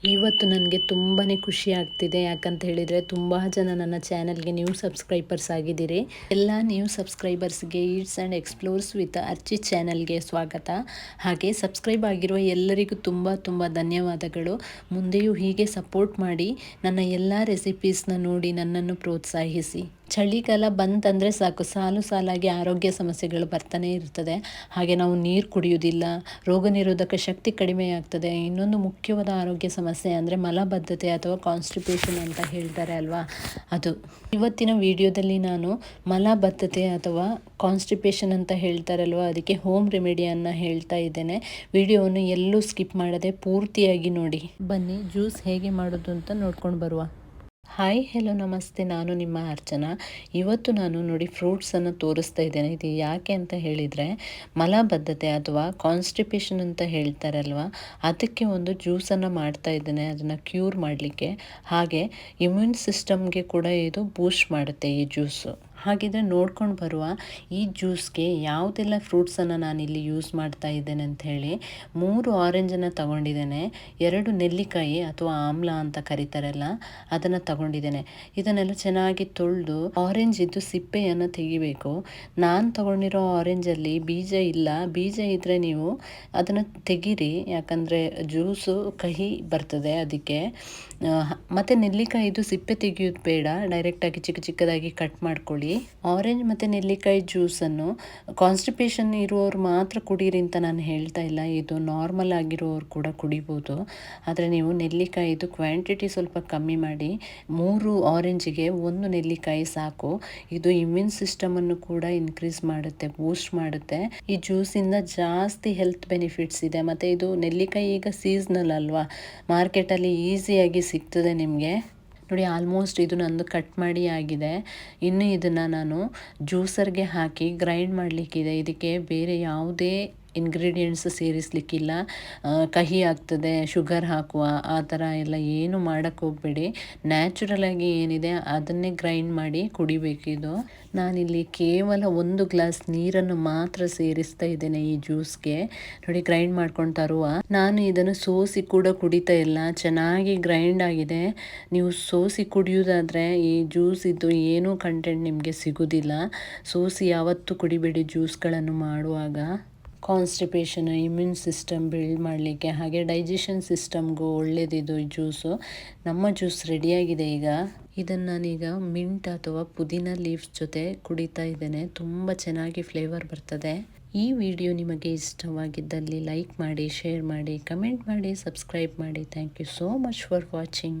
You ಇವತ್ತು ನನಗೆ ತುಂಬಾ ಖುಷಿ ಆಗ್ತಿದೆ. ಯಾಕಂತ ಹೇಳಿದರೆ ತುಂಬ ಜನ ನನ್ನ ಚಾನಲ್ಗೆ ನ್ಯೂ ಸಬ್ಸ್ಕ್ರೈಬರ್ಸ್ ಆಗಿದ್ದೀರಿ. ಎಲ್ಲ new ಸಬ್ಸ್ಕ್ರೈಬರ್ಸ್ಗೆ eats and explores with Archi ಚಾನಲ್ಗೆ ಸ್ವಾಗತ. ಹಾಗೆ ಸಬ್ಸ್ಕ್ರೈಬ್ ಆಗಿರುವ ಎಲ್ಲರಿಗೂ ತುಂಬ ತುಂಬ ಧನ್ಯವಾದಗಳು. ಮುಂದೆಯೂ ಹೀಗೆ ಸಪೋರ್ಟ್ ಮಾಡಿ ನನ್ನ ಎಲ್ಲ ರೆಸಿಪೀಸ್ನ ನೋಡಿ ನನ್ನನ್ನು ಪ್ರೋತ್ಸಾಹಿಸಿ. ಚಳಿಗಾಲ ಬಂತಂದರೆ ಸಾಕು, ಸಾಲು ಸಾಲಾಗಿ ಆರೋಗ್ಯ ಸಮಸ್ಯೆಗಳು ಬರ್ತಾನೆ ಇರ್ತದೆ. ಹಾಗೆ ನಾವು ನೀರು ಕುಡಿಯೋದಿಲ್ಲ ರೋಗ ನಿರೋಧಕ ಶಕ್ತಿ ಕಡಿಮೆ ಆಗ್ತದೆ ಇನ್ನೊಂದು ಮುಖ್ಯವಾದ ಆರೋಗ್ಯ ಸಮಸ್ಯೆ ಅಂದರೆ ಮಲಬದ್ಧತೆ ಅಥವಾ ಕಾನ್ಸ್ಟಿಪೇಷನ್ ಅಂತ ಹೇಳ್ತಾರೆ ಅಲ್ವಾ? ಅದು. ಇವತ್ತಿನ ವಿಡಿಯೋದಲ್ಲಿ ನಾನು ಮಲಬದ್ಧತೆ ಅಥವಾ ಕಾನ್ಸ್ಟಿಪೇಷನ್ ಅಂತ ಹೇಳ್ತಾರಲ್ವ? ಅದಕ್ಕೆ ಹೋಮ್ ರೆಮಿಡಿಯನ್ನು ಹೇಳ್ತಾ ಇದ್ದೇನೆ. ವಿಡಿಯೋವನ್ನು ಎಲ್ಲೂ ಸ್ಕಿಪ್ ಮಾಡದೆ ಪೂರ್ತಿಯಾಗಿ ನೋಡಿ. ಬನ್ನಿ ಜ್ಯೂಸ್ ಹೇಗೆ ಮಾಡೋದು ಅಂತ ನೋಡ್ಕೊಂಡು ಬರುವ. ಹಾಯ್ ಹೆಲೋ ನಮಸ್ತೆ. ನಾನು ನಿಮ್ಮ ಅರ್ಚನಾ. ಇವತ್ತು ನಾನು ನೋಡಿ ಫ್ರೂಟ್ಸನ್ನು ತೋರಿಸ್ತಾ ಇದ್ದೇನೆ. ಇದು ಯಾಕೆ ಅಂತ ಹೇಳಿದರೆ, ಮಲಬದ್ಧತೆ ಅಥವಾ ಕಾನ್ಸ್ಟಿಪೇಷನ್ ಅಂತ ಹೇಳ್ತಾರಲ್ವ, ಅದಕ್ಕೆ ಒಂದು ಜ್ಯೂಸನ್ನು ಮಾಡ್ತಾ ಇದ್ದೇನೆ. ಅದನ್ನು ಕ್ಯೂರ್ ಮಾಡಲಿಕ್ಕೆ. ಹಾಗೆ ಇಮ್ಯೂನ್ ಸಿಸ್ಟಮ್ಗೆ ಕೂಡ ಇದು ಬೂಸ್ಟ್ ಮಾಡುತ್ತೆ ಈ ಜ್ಯೂಸು ಹಾಗಿದ್ರೆ ನೋಡ್ಕೊಂಡು ಬರುವ ಈ ಜ್ಯೂಸ್ಗೆ ಯಾವುದೆಲ್ಲ ಫ್ರೂಟ್ಸನ್ನು ನಾನಿಲ್ಲಿ ಯೂಸ್ ಮಾಡ್ತಾ ಇದ್ದೇನೆ ಅಂತ ಹೇಳಿ ಮೂರು ಆರೆಂಜನ್ನು ತಗೊಂಡಿದ್ದೇನೆ, ಎರಡು ನೆಲ್ಲಿಕಾಯಿ ಅಥವಾ ಆಮ್ಲ ಅಂತ ಕರೀತಾರಲ್ಲ, ಅದನ್ನು ತಗೊಂಡಿದ್ದೇನೆ. ಇದನ್ನೆಲ್ಲ ಚೆನ್ನಾಗಿ ತೊಳೆದು ಆರೆಂಜ್ ಇದ್ದು ಸಿಪ್ಪೆಯನ್ನು ತೆಗಿಬೇಕು. ನಾನು ತಗೊಂಡಿರೋ ಆರೆಂಜಲ್ಲಿ ಬೀಜ ಇಲ್ಲ. ಬೀಜ ಇದ್ದರೆ ನೀವು ಅದನ್ನು ತೆಗೀರಿ, ಯಾಕಂದರೆ ಜ್ಯೂಸು ಕಹಿ ಬರ್ತದೆ ಅದಕ್ಕೆ. ಮತ್ತು ನೆಲ್ಲಿಕಾಯಿದು ಸಿಪ್ಪೆ ತೆಗೆಯೋದು ಬೇಡ. ಡೈರೆಕ್ಟಾಗಿ ಚಿಕ್ಕ ಚಿಕ್ಕದಾಗಿ ಕಟ್ ಮಾಡ್ಕೊಳ್ಳಿ. ಆರೆಂಜ್ ಮತ್ತು ನೆಲ್ಲಿಕಾಯಿ ಜ್ಯೂಸನ್ನು ಕಾನ್ಸ್ಟಿಪೇಷನ್ ಇರುವವರು ಮಾತ್ರ ಕುಡೀರಿ ಅಂತ ನಾನು ಹೇಳ್ತಾ ಇಲ್ಲ. ಇದು ನಾರ್ಮಲ್ ಆಗಿರೋರು ಕೂಡ ಕುಡಿಬೋದು. ಆದರೆ ನೀವು ನೆಲ್ಲಿಕಾಯಿದು ಕ್ವಾಂಟಿಟಿ ಸ್ವಲ್ಪ ಕಮ್ಮಿ ಮಾಡಿ, ಮೂರು ಆರೆಂಜಿಗೆ ಒಂದು ನೆಲ್ಲಿಕಾಯಿ ಸಾಕು. ಇದು ಇಮ್ಯೂನ್ ಸಿಸ್ಟಮನ್ನು ಕೂಡ ಇನ್ಕ್ರೀಸ್ ಮಾಡುತ್ತೆ ಬೂಸ್ಟ್ ಮಾಡುತ್ತೆ. ಈ ಜ್ಯೂಸಿಂದ ಜಾಸ್ತಿ ಹೆಲ್ತ್ ಬೆನಿಫಿಟ್ಸ್ ಇದೆ. ಮತ್ತು ಇದು ನೆಲ್ಲಿಕಾಯಿ ಈಗ ಸೀಸ್ನಲ್ ಅಲ್ವಾ? ಮಾರ್ಕೆಟಲ್ಲಿ ಈಸಿಯಾಗಿ ಸಿಗ್ತದೆ ನಿಮಗೆ. ನೋಡಿ ಆಲ್ಮೋಸ್ಟ್ ಇದು ನಂದು ಕಟ್ ಮಾಡಿ ಆಗಿದೆ. ಇನ್ನು ಇದನ್ನು ನಾನು ಜ್ಯೂಸರ್ಗೆ ಹಾಕಿ ಗ್ರೈಂಡ್ ಮಾಡಲಿಕ್ಕಿದೆ. ಇದಕ್ಕೆ ಬೇರೆ ಯಾವುದೇ ಇಂಗ್ರೀಡಿಯೆಂಟ್ಸ್ ಸೇರಿಸಲಿಕ್ಕಿಲ್ಲ. ಕಹಿ ಆಗ್ತದೆ, ಶುಗರ್ ಹಾಕುವ, ಆ ಥರ ಎಲ್ಲ ಏನು ಮಾಡೋಕ್ಕೆ ಹೋಗಬೇಡಿ. ನ್ಯಾಚುರಲಾಗಿ ಏನಿದೆ ಅದನ್ನೇ ಗ್ರೈಂಡ್ ಮಾಡಿ ಕುಡಿಬೇಕಿದು ನಾನಿಲ್ಲಿ ಕೇವಲ ಒಂದು ಗ್ಲಾಸ್ ನೀರನ್ನು ಮಾತ್ರ ಸೇರಿಸ್ತಾ ಇದ್ದೇನೆ ಈ ಜ್ಯೂಸ್ಗೆ ನೋಡಿ ಗ್ರೈಂಡ್ ಮಾಡ್ಕೊಂಡು ತರುವ. ನಾನು ಇದನ್ನು ಸೋಸಿ ಕೂಡ ಕುಡಿತಾ ಇಲ್ಲ. ಚೆನ್ನಾಗಿ ಗ್ರೈಂಡ್ ಆಗಿದೆ. ನೀವು ಸೋಸಿ ಕುಡಿಯೋದಾದರೆ ಈ ಜ್ಯೂಸ್ ಇದ್ದು ಏನೂ ಕಂಟೆಂಟ್ ನಿಮಗೆ ಸಿಗೋದಿಲ್ಲ. ಸೋಸಿ ಯಾವತ್ತೂ ಕುಡಿಬೇಡಿ ಜ್ಯೂಸ್ಗಳನ್ನು ಮಾಡುವಾಗ. ಕಾನ್ಸ್ಟಿಪೇಷನ್ ಇಮ್ಯೂನ್ ಸಿಸ್ಟಮ್ ಬಿಲ್ಡ್ ಮಾಡಲಿಕ್ಕೆ, ಹಾಗೆ ಡೈಜೆಷನ್ ಸಿಸ್ಟಮ್ಗೂ ಒಳ್ಳೆಯದಿದು ಜ್ಯೂಸು ನಮ್ಮ ಜ್ಯೂಸ್ ರೆಡಿಯಾಗಿದೆ ಈಗ. ಇದನ್ನು ನಾನೀಗ ಮಿಂಟ್ ಅಥವಾ ಪುದೀನ ಲೀವ್ಸ್ ಜೊತೆ ಕುಡಿತಾ ಇದ್ದೇನೆ. ತುಂಬ ಚೆನ್ನಾಗಿ ಫ್ಲೇವರ್ ಬರ್ತದೆ. ಈ ವಿಡಿಯೋ ನಿಮಗೆ ಇಷ್ಟವಾಗಿದ್ದಲ್ಲಿ ಲೈಕ್ ಮಾಡಿ ಶೇರ್ ಮಾಡಿ ಕಮೆಂಟ್ ಮಾಡಿ ಸಬ್ಸ್ಕ್ರೈಬ್ ಮಾಡಿ. Thank you so much for watching